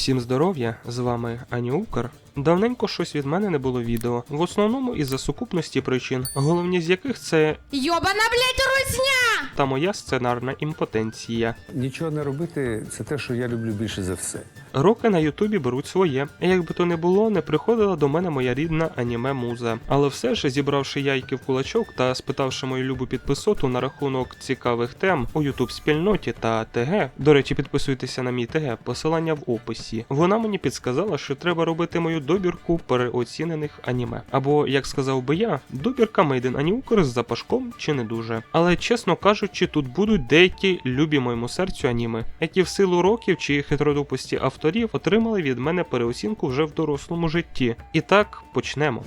Всім здоров'я, з вами Ані Укр. Давненько щось від мене не було відео, в основному із-за сукупності причин, головні з яких це Йобана, блядь, русня! та моя сценарна імпотенція. Нічого не робити це те, що я люблю більше за все. Роки на Ютубі беруть своє. Як би то не було, не приходила до мене моя рідна аніме муза. Але все ж, зібравши яйки в кулачок та спитавши мою любу підписоту на рахунок цікавих тем у Ютуб спільноті та ТГ. До речі, підписуйтеся на мій ТГ, посилання в описі. Вона мені підсказала, що треба робити мою добірку переоцінених аніме. Або, як сказав би я, добірка Мейден Аніукр з запашком чи не дуже. Але чесно кажучи, тут будуть деякі любі моєму серцю аніми, які в силу років чи хитродупості авторів отримали від мене переоцінку вже в дорослому житті. І так почнемо.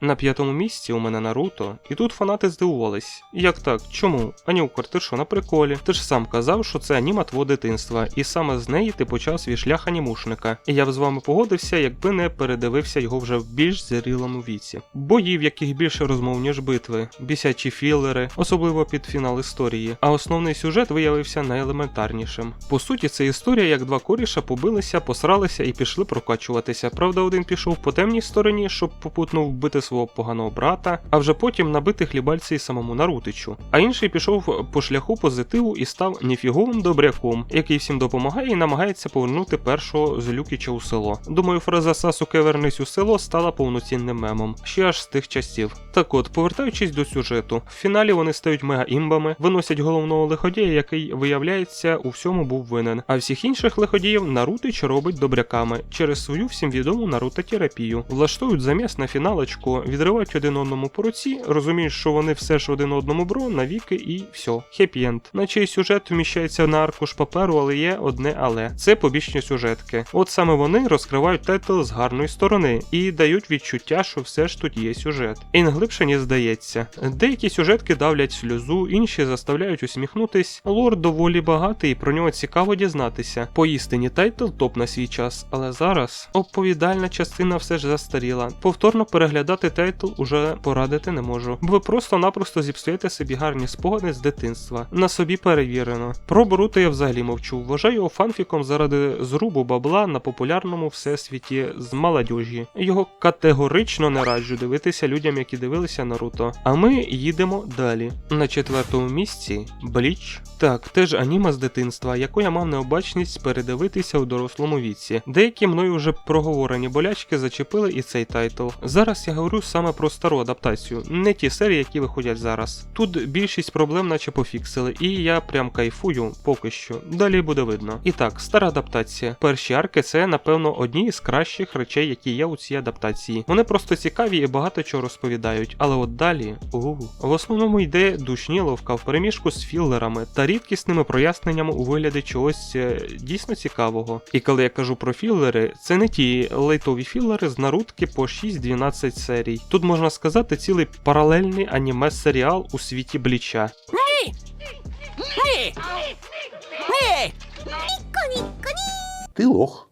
На п'ятому місці у мене Наруто, і тут фанати здивувались. Як так? Чому? Анюкор, ти що на приколі? Ти ж сам казав, що це аніма твого дитинства, і саме з неї ти почав свій шлях анімушника. І я б з вами погодився, якби не передивився його вже в більш зрілому віці. Бої, в яких більше розмов, ніж битви, бісячі філери, особливо під фінал історії. А основний сюжет виявився найелементарнішим. По суті, це історія, як два коріша побилися, посралися і пішли прокачуватися. Правда, один пішов по темній стороні, щоб попутно вбити свого поганого брата, а вже потім набити хлібальці й самому Нарутичу. А інший пішов по шляху позитиву і став ніфіговим добряком, який всім допомагає і намагається повернути першого з Люкіча у село. Думаю, фраза Сасуке вернись у село стала повноцінним мемом, ще аж з тих часів. Так от, повертаючись до сюжету, в фіналі вони стають мега-імбами, виносять головного лиходія, який, виявляється, у всьому був винен. А всіх інших лиходіїв Нарутич робить добряками через свою всім відому Наруто-терапію. Влаштують заміс на фіналочку, відривають один одному по руці, розуміють, що вони все ж один одному бро навіки і все. Хеппі-енд. Наче сюжет вміщається на аркуш паперу, але є одне але. Це побічні сюжетки. От саме вони розкривають тайтл з гарної сторони і дають відчуття, що все ж тут є сюжет. І не глибше ніж здається. Деякі сюжетки давлять сльозу, інші заставляють усміхнутись. Лор доволі багатий, і про нього цікаво дізнатися. Поістині тайтл топ на свій час, але зараз оповідальна частина все ж застаріла. Повторно переглядати тайтл уже порадити не можу, ви просто-напросто зіпсуєте собі гарні спогади з дитинства. На собі перевірено. Про Боруто я взагалі мовчу. Вважаю його фанфіком заради зрубу бабла на популярному всесвіті з молодіжі. Його категорично не раджу дивитися людям, які дивилися Наруто. А ми їдемо далі. На четвертому місці Бліч. Так, теж аніма з дитинства, яку я мав необачність передивитися у дорослому віці. Деякі мною вже проговорені болячки зачепили і цей тайтл. Зараз я говорю саме про стару адаптацію, не ті серії, які виходять зараз. Тут більшість проблем, наче пофіксили, і я прям кайфую поки що. Далі буде видно. І так, стара адаптація. Перші арки це, напевно, одні із кращих речей, які є у цій адаптації. Вони просто цікаві і багато чого розповідають. Але от далі, угу. В основному йде душні ловка в переміжку з філерами та рідкісними проясненнями у вигляді чогось е, дійсно цікавого. І коли я кажу про філери, це не ті лейтові філери з нарудки по 6-12 серій. Тут можна сказати цілий паралельний аніме-серіал у світі бліча. Ти лох.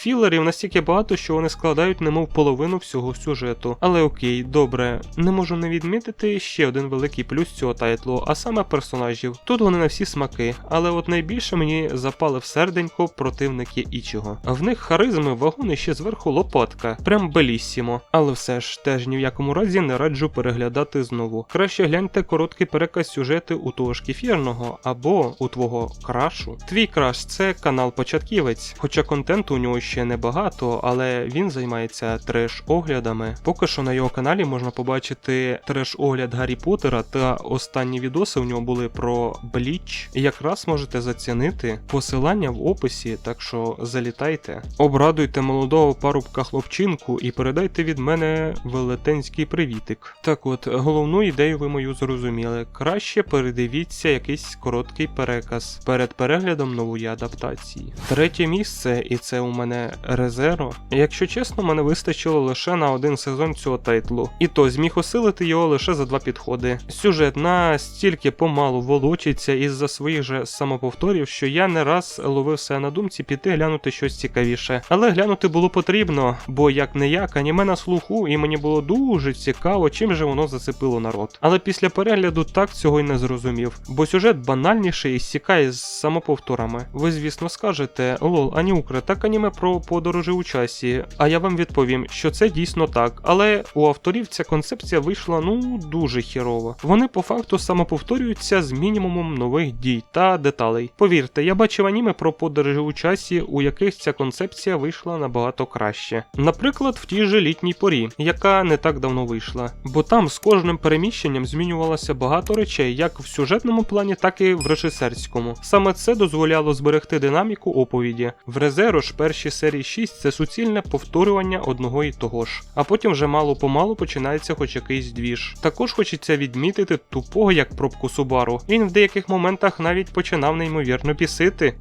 Філерів настільки багато, що вони складають немов половину всього сюжету. Але окей, добре, не можу не відмітити ще один великий плюс цього тайтлу, а саме персонажів. Тут вони на всі смаки, але от найбільше мені запали в серденько противники Ічого. В них харизми вагони ще зверху лопатка, прям беліссімо. Але все ж теж ні в якому разі не раджу переглядати знову. Краще гляньте короткий переказ сюжети у того ж кефірного або у твого крашу. Твій краш це канал початківець, хоча контенту у нього ще небагато, але він займається треш-оглядами. Поки що на його каналі можна побачити треш-огляд Гаррі Поттера, та останні відоси у нього були про Бліч. Якраз можете зацінити посилання в описі, так що залітайте. Обрадуйте молодого парубка хлопчинку і передайте від мене велетенський привітик. Так от, головну ідею ви мою зрозуміли. Краще передивіться якийсь короткий переказ перед переглядом нової адаптації. Третє місце, і це у мене Резеро. Якщо чесно, мене вистачило лише на один сезон цього тайтлу, і то зміг осилити його лише за два підходи. Сюжет настільки помалу волочиться із-за своїх же самоповторів, що я не раз ловив себе на думці піти глянути щось цікавіше. Але глянути було потрібно, бо як не як, аніме на слуху, і мені було дуже цікаво, чим же воно зацепило народ. Але після перегляду так цього й не зрозумів, бо сюжет банальніший і стікає з самоповторами. Ви, звісно, скажете, лол, Анюкре, так аніме про про подорожі у часі. А я вам відповім, що це дійсно так, але у авторів ця концепція вийшла ну дуже хірово. Вони по факту самоповторюються з мінімумом нових дій та деталей. Повірте, я бачив аніме про подорожі у часі, у яких ця концепція вийшла набагато краще. Наприклад, в тій же літній порі, яка не так давно вийшла. Бо там з кожним переміщенням змінювалося багато речей, як в сюжетному плані, так і в режисерському. Саме це дозволяло зберегти динаміку оповіді. В Резеро ж перші серії 6 це суцільне повторювання одного і того ж, а потім вже мало помалу починається хоч якийсь двіж. Також хочеться відмітити тупого як пробку Субару. Він в деяких моментах навіть починав неймовірно пісити.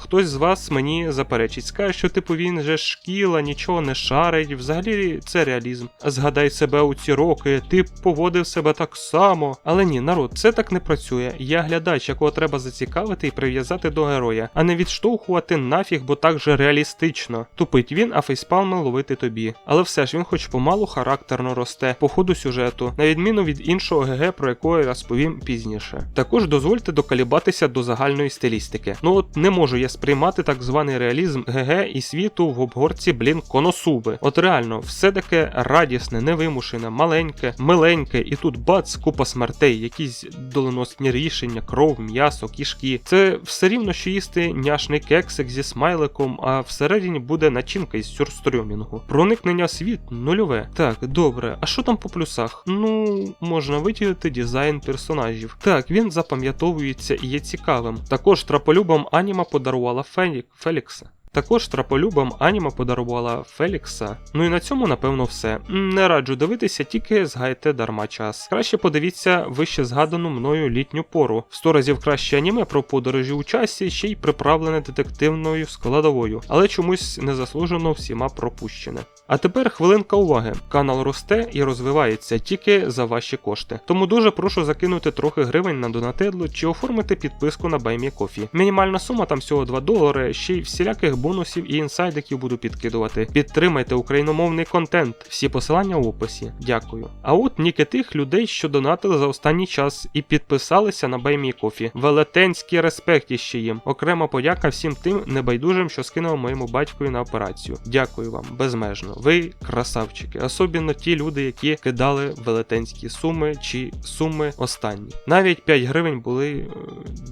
Хтось з вас мені заперечить, скаже, що типу він же шкіла, нічого не шарить. Взагалі це реалізм. Згадай себе у ці роки, ти поводив себе так само. Але ні, народ, це так не працює. Я глядач, якого треба зацікавити і прив'язати до героя, а не відштовхувати нафіг, бо так же реалістично. Тупить він, а фейспалми ловити тобі. Але все ж він, хоч помалу, характерно росте по ходу сюжету, на відміну від іншого ГГ, про якого я розповім пізніше. Також дозвольте докалібатися до загальної стилістики. Ну от не можу я сприймати так званий реалізм ГГ і світу в обгорці, блін, коносуби. От реально, все таке радісне, невимушене, маленьке, миленьке, і тут бац, купа смертей, якісь доленосні рішення, кров, м'ясо, кішки. Це все рівно, що їсти няшний кексик зі смайликом, а всередині буде начинка із сюрстрьомінгу. Проникнення світ нульове. Так, добре, а що там по плюсах? Ну, можна виділити дизайн персонажів. Так, він запам'ятовується і є цікавим. Також траполюбам аніма подарувала Фелікса. Також траполюбам аніма подарувала Фелікса. Ну і на цьому, напевно, все. Не раджу дивитися, тільки згайте дарма час. Краще подивіться вище згадану мною літню пору. Сто разів краще аніме про подорожі у часі, ще й приправлене детективною складовою, але чомусь незаслужено всіма пропущене. А тепер хвилинка уваги. Канал росте і розвивається тільки за ваші кошти. Тому дуже прошу закинути трохи гривень на Донателло чи оформити підписку на BuyMeCoffee. Мінімальна сума там всього 2 долари, ще й всіляких бонусів і інсайдиків буду підкидувати. Підтримайте україномовний контент. Всі посилання в описі. Дякую. А от ніки тих людей, що донатили за останній час і підписалися на BuyMeCoffee. Велетенський респект іще їм. Окрема подяка всім тим небайдужим, що скинули моєму батькові на операцію. Дякую вам безмежно. Ви красавчики, особливо ті люди, які кидали велетенські суми чи суми останні. Навіть 5 гривень були е,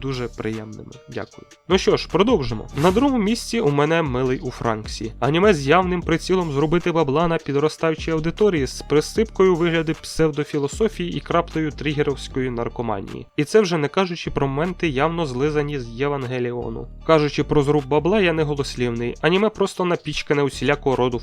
дуже приємними. Дякую. Ну що ж, продовжимо. На другому місці у мене милий у Франксі. Аніме з явним прицілом зробити бабла на підростаючій аудиторії з присипкою вигляди псевдофілософії і краплею тригеровської наркоманії. І це вже не кажучи про моменти явно злизані з Євангеліону. Кажучи про зруб бабла, я не голослівний. Аніме просто напічкане усілякого роду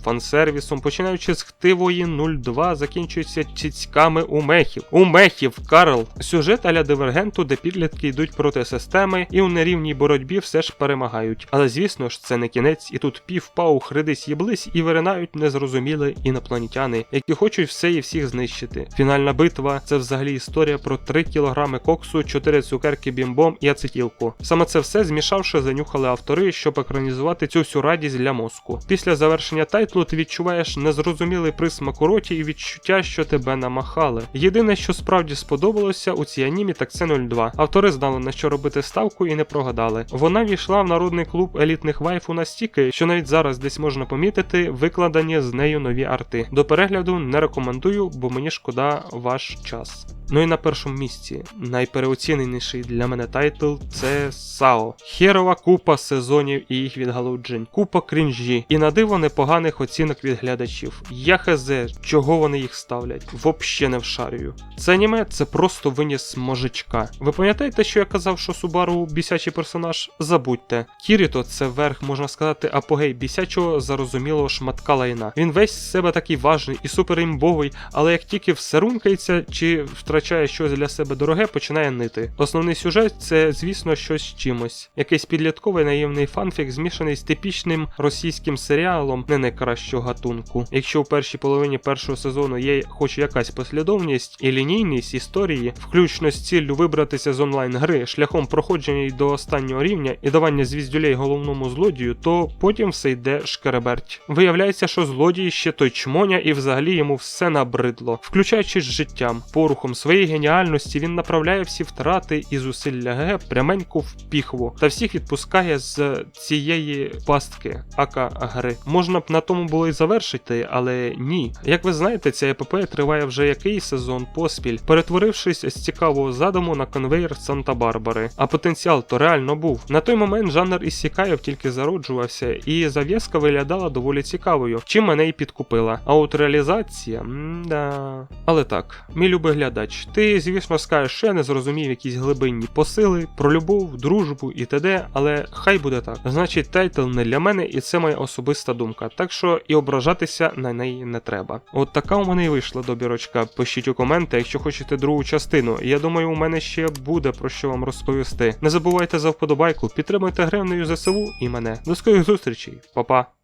фансервісом, починаючи з хтивої 02, закінчується цицьками у мехів. У мехів, Карл! Сюжет аля дивергенту, де підлітки йдуть проти системи і у нерівній боротьбі все ж перемагають. Але звісно ж, це не кінець, і тут пів-пау хридись їблись і виринають незрозумілі інопланетяни, які хочуть все і всіх знищити. Фінальна битва це взагалі історія про 3 кілограми коксу, 4 цукерки бімбом і ацетілку. Саме це все змішавши, занюхали автори, щоб екранізувати цю всю радість для мозку. Після завершення тайтлу ти відчуваєш незрозумілий присмак у роті і відчуття, що тебе намахали. Єдине, що справді сподобалося у цій анімі, так це 02. Автори знали на що робити ставку і не прогадали. Вона війшла в народний клуб елітних вайфу настільки, що навіть зараз десь можна помітити викладені з нею нові арти. До перегляду не рекомендую, бо мені шкода ваш час. Ну і на першому місці найпереоціненіший для мене тайтл це САО. Херова купа сезонів і їх відгалуджень, купа крінжі, і на диво непоганих оцінок від глядачів. Я хз, чого вони їх ставлять, вообще не вшарюю. Це аніме це просто виніс можичка. Ви пам'ятаєте, що я казав, що Субару бісячий персонаж? Забудьте. Кіріто це верх, можна сказати, апогей бісячого зарозумілого шматка лайна. Він весь з себе такий важний і суперімбовий, але як тільки все рункається чи втрачає щось для себе дороге, починає нити. Основний сюжет це, звісно, щось з чимось. Якийсь підлітковий наївний фанфік, змішаний з типічним російським серіалом, не найкращого гатунку. Якщо в першій половині першого сезону є хоч якась послідовність і лінійність історії, включно з ціллю вибратися з онлайн-гри шляхом проходження до останнього рівня і давання звіздюлей головному злодію, то потім все йде шкереберть. Виявляється, що злодій ще той чмоня, і взагалі йому все набридло, включаючи з життям. Порухом своєї геніальності він направляє всі втрати і зусилля ГГ пряменько в піхву та всіх відпускає з цієї пастки ака гри. Можна б на тому було й завершити, але ні. Як ви знаєте, ця епопея триває вже який сезон поспіль, перетворившись з цікавого задуму на конвейер Санта-Барбари. А потенціал то реально був. На той момент жанр Ісікаєв тільки зароджувався, і зав'язка виглядала доволі цікавою, чим мене і підкупила. А от реалізація, м-да. Але так, мій любий глядач, ти, звісно, скажеш, що я не зрозумів якісь глибинні посили про любов, дружбу і т.д., але хай буде так. Значить, тайтл не для мене, і це моя особиста думка. Так що і ображатися на неї не треба. От така у мене і вийшла добірочка. Пишіть у коменти, якщо хочете другу частину. Я думаю, у мене ще буде про що вам розповісти. Не забувайте за вподобайку, підтримуйте гривнею ЗСУ і мене. До скорих зустрічей, Па-па!